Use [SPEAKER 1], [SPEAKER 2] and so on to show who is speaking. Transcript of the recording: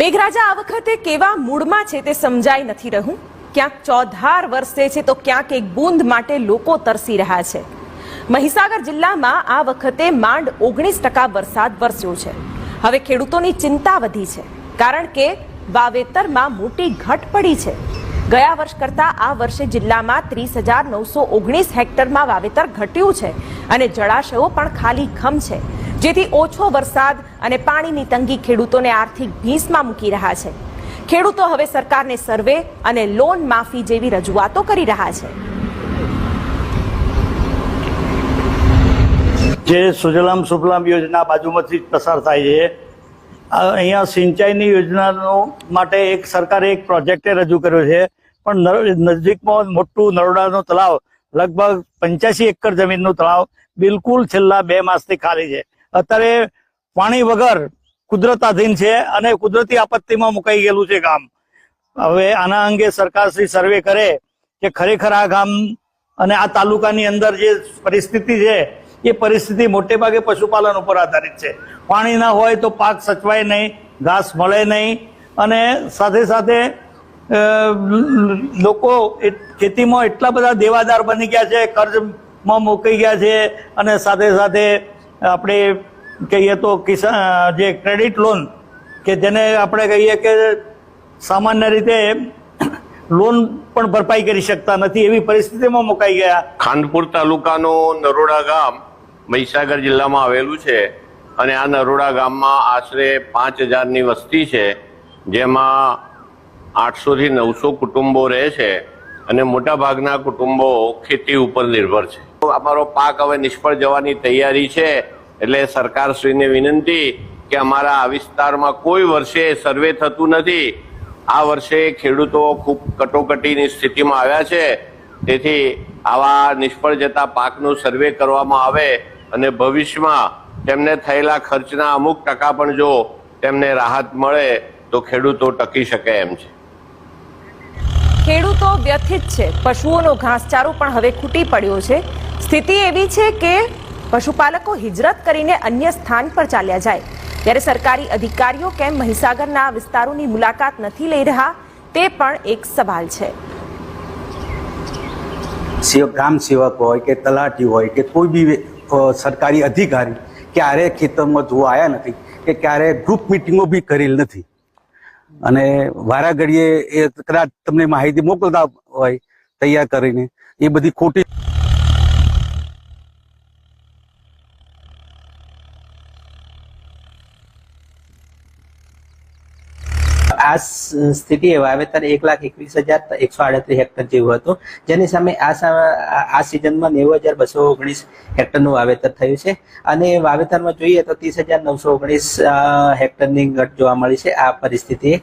[SPEAKER 1] મેઘરાજા, આ વખતે કેવા મૂડમાં છે તે સમજાઈ નથી રહ્યું. ક્યાંક ચોધાર વરસે છે તો ક્યાંક એક બૂંદ માટે લોકો તરસી રહ્યા છે. મહીસાગર જિલ્લામાં આ વખતે માંડ ઓગણીસ ટકા વરસાદ વરસ્યો છે. હવે ખેડૂતોની ચિંતા વધી છે, કારણ કે વાવેતરમાં મોટી ઘટ પડી છે. ગયા વર્ષ કરતાં આ વર્ષે જિલ્લામાં ત્રીસ હજાર નવસો ઓગણીસ હેક્ટરમાં વાવેતર ઘટ્યું છે અને જળાશયો પણ ખાલી ખમ છે. જેથી ઓછો વરસાદ અને પાણીની તંગી ખેડૂતોને આર્થિક ભીંસમાં મૂકી રહ્યા છે. ખેડૂતો હવે સરકારને સર્વે અને લોન માફી જેવી રજૂઆતો કરી રહ્યા છે.
[SPEAKER 2] જે સુજલામ સુફલામ યોજના બાજુમાંથી જ પસાર થાય છે. અહીંયા સિંચાઈની યોજનાનો માટે એક સરકારે એક પ્રોજેક્ટે રજૂ કર્યો છે. પણ નજીકમાં મોટું નરોડાનું તળાવ, લગભગ પંચ્યાસી એકર જમીનનું તળાવ, બિલકુલ છેલ્લા બે માસથી ખાલી છે. અત્યારે પાણી વગર કુદરતાધીન છે અને કુદરતી આપત્તિમાં મુકાઈ ગયેલું છે ગામ. હવે આના અંગે સરકાર શ્રી સર્વે કરે કે ખરેખર આ ગામ અને આ તાલુકાની અંદર જે પરિસ્થિતિ છે, એ પરિસ્થિતિ મોટે ભાગે પશુપાલન ઉપર આધારિત છે. પાણી ના હોય તો પાક સચવાય નહીં, ઘાસ મળે નહીં અને સાથે સાથે લોકો ખેતીમાં એટલા બધા દેવાદાર બની ગયા છે, કર્જમાં મૂકી ગયા છે અને સાથે સાથે આપણે કહીએ તો કિસાન જે ક્રેડિટ લોન કે જેને આપણે કહીએ કે સામાન્ય રીતે લોન પણ ભરપાઈ કરી શકતા નથી, એવી પરિસ્થિતિમાં મુકાઈ ગયા.
[SPEAKER 3] ખાનપુર તાલુકાનું નરોડા ગામ મહીસાગર જિલ્લામાં આવેલું છે અને આ નરોડા ગામમાં આશરે પાંચ હજારની વસ્તી છે, જેમાં આઠસોથી નવસો કુટુંબો રહે છે અને મોટાભાગના કુટુંબો ખેતી ઉપર નિર્ભર છે. અમારો પાક હવે નિષ્ફળ જવાની તૈયારી છે. એટલે સરકારશ્રીને વિનંતી કે અમારા આ વિસ્તારમાં કોઈ વર્ષે સર્વે થતું નથી. આ વર્ષે ખેડૂતો ખૂબ કટોકટીની સ્થિતિમાં આવ્યા છે. તેથી આવા નિષ્ફળ જતા પાકનું સર્વે કરવામાં આવે અને ભવિષ્યમાં તેમને થયેલા ખર્ચના અમુક ટકા પણ જો તેમને રાહત મળે તો ખેડૂતો ટકી શકે એમ છે.
[SPEAKER 1] ખેડૂતો વ્યથિત છે. પશુઓનો ઘાસચારો પણ હવે ખૂટી પડ્યો છે. સ્થિતિ એવી છે કે પશુપાલકો હિજરત કરીને અન્ય સ્થાન પર ચાલ્યા જાય. ત્યારે સરકારી અધિકારીઓ કેમ મહીસાગરના વિસ્તારોની મુલાકાત નથી લઈ રહ્યા, તે પણ એક સવાલ છે.
[SPEAKER 4] ગ્રામ સેવક હોય કે તલાટી હોય કે કોઈ બી સરકારી અધિકારી ક્યારે ખેતરમાં જોવા આવ્યા નથી કે ક્યારે ગ્રુપ મિટિંગો બી કરેલ નથી. અને વારાઘડીએ એ કદાચ તમને માહિતી મોકલતા હોય તૈયાર કરીને, એ બધી ખોટી
[SPEAKER 5] આ સ્થિતિ વાવેતર એક લાખ એકવીસ હજાર એકસો આડત્રીસ હેક્ટર જેવું હતું. જેની સામે આ આ સિઝનમાં નેવું હજાર બસો ઓગણીસ હેક્ટરનું વાવેતર થયું છે. અને વાવેતરમાં જોઈએ તો ત્રીસ હજાર નવસો ઓગણીસ હેક્ટરની ઘટ જોવા મળી છે. આ પરિસ્થિતિએ